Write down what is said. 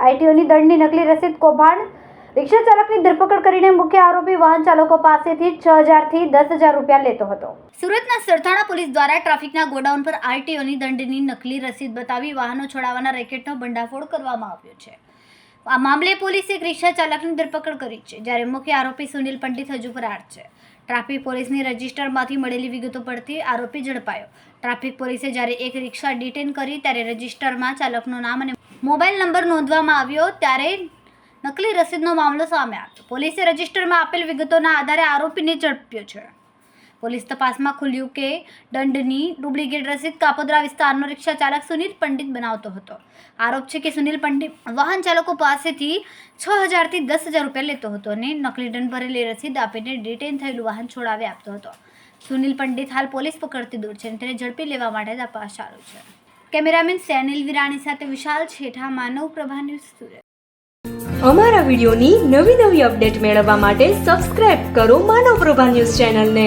આઈટીઓની દંડની નકલી રસીદ કૌભાંડ. રિક્ષા ચાલકની ધરપકડ કરીને મુખ્ય આરોપી વાહન ચાલકો પાસેથી છ હજારથી દસ હજાર રૂપિયા લેતો હતો. સુરતના સરથાણા પોલીસ દ્વારા ટ્રાફિકના ગોડાઉન પર આરટીઓની દંડની નકલી રસીદ બતાવી વાહનો છોડાવવાના રેકેટનો ભંડાફોડ કરવામાં આવ્યો છે. આ મામલે પોલીસે એક રિક્ષા ચાલકની ધરપકડ કરી છે, જ્યારે મુખ્ય આરોપી સુનિલ પંડિત હજુ ફરાર છે. ટ્રાફિક પોલીસની રજિસ્ટરમાંથી મળેલી વિગતો પરથી આરોપી ઝડપાયો. ટ્રાફિક પોલીસે જ્યારે એક રિક્ષા ડિટેન કરી, ત્યારે રજિસ્ટરમાં ચાલકનું નામ અને મોબાઈલ નંબર નોંધવામાં આવ્યો, ત્યારે નકલી રસીદનો મામલો સામે આવ્યો. પોલીસે રજિસ્ટરમાં આપેલ વિગતોના આધારે આરોપીને ઝડપ્યો છે. પોલીસ તપાસમાં ખુલ્યું કે દંડની ડુપ્લિકેટ રસીદ કાપોદરા વિસ્તારનો રિક્ષા ચાલક સુનિલ પંડિત બનાવતો હતો. આરોપ છે કે સુનિલ પંડિત વાહન ચાલકો પાસેથી છ હજારથી દસ હજાર રૂપિયા લેતો હતો અને નકલી દંડ ભરેલી રસીદ આપીને ડિટેન થયેલું વાહન છોડાવી આપતો હતો. સુનિલ પંડિત હાલ પોલીસ પકડતી દૂર છે અને તેને ઝડપી લેવા માટે તપાસ ચાલુ છે. કેમેરામેન સેનિલ વિરાણી સાથે વિશાલ છેઠા, માનવ પ્રભા ન્યૂઝ સુરત. અમારા વિડીયોની નવી નવી અપડેટ મેળવવા માટે સબસ્ક્રાઇબ કરો માનવ પ્રભા ન્યૂઝ ચેનલને.